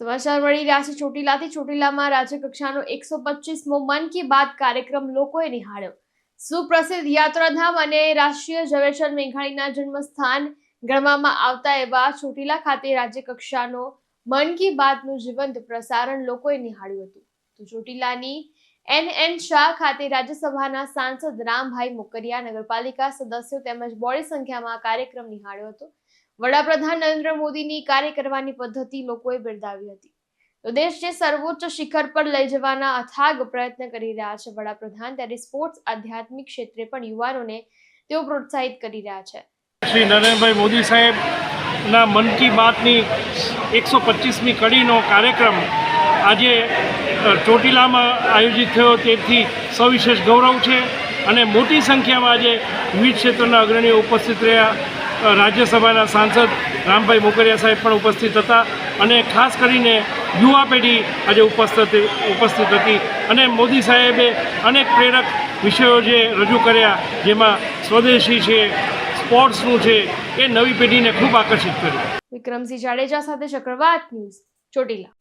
સમાચાર મળી રહ્યા છે. ચોટીલાથી ચોટીલામાં રાજ્યકક્ષાનો એકસો પચીસમો મન કી બાત કાર્યક્રમ લોકોએ નિહાળ્યો. સુપ્રસિદ્ધ યાત્રાધામ અને રાષ્ટ્રીય ઝવેરચંદ મેઘાણીના જન્મસ્થાન ગણવામાં આવતા એવા ચોટીલા ખાતે રાજ્યકક્ષાનો મન કી બાતનું જીવંત પ્રસારણ લોકોએ નિહાળ્યું હતું. તો ચોટીલાની એન એન શાહ ખાતે રાજ્યસભાના સાંસદ રામભાઈ મોકરિયા, નગરપાલિકા સદસ્યો તેમજ બોડી સંખ્યામાં કાર્યક્રમ નિહાળ્યો હતો. વડાપ્રધાન નરેન્દ્ર મોદીની કાર્ય કરવાની પદ્ધતિ લોકોએ બિરદાવી હતી. તો દેશ જે સર્વોચ્ચ શિખર પર લઈ જવાના અથાગ પ્રયત્ન કરી રહ્યા છે વડાપ્રધાન, ત્યારે સ્પોર્ટ્સ આધ્યાત્મિક ક્ષેત્રે પણ યુવાનોને તેઓ પ્રોત્સાહિત કરી રહ્યા છે. શ્રી નરેન્દ્રભાઈ મોદી સાહેબના મન કી બાતની એકસો પચીસમી કડીનો કાર્યક્રમ આજે ચોટીલામાં આયોજિત થયો. તેથી સવિશેષ ગૌરવ છે અને મોટી સંખ્યામાં આજે વિવિધ ક્ષેત્રના અગ્રણીઓ ઉપસ્થિત રહ્યા. રાજ્યસભાના સાંસદ રામભાઈ મોકરિયા સાહેબ પણ ઉપસ્થિત હતા અને ખાસ કરીને યુવા પેઢી આજે ઉપસ્થિત ઉપસ્થિત હતી. અને મોદી સાહેબે અનેક પ્રેરક વિષયો જે રજૂ કર્યા, જેમાં સ્વદેશી છે, સ્પોર્ટ્સનું છે, એ નવી પેઢીને ખૂબ આકર્ષિત કર્યું. વિક્રમસિંહ જાડેજા સાથે ચક્રવાત ન્યૂઝ, ચોટીલા.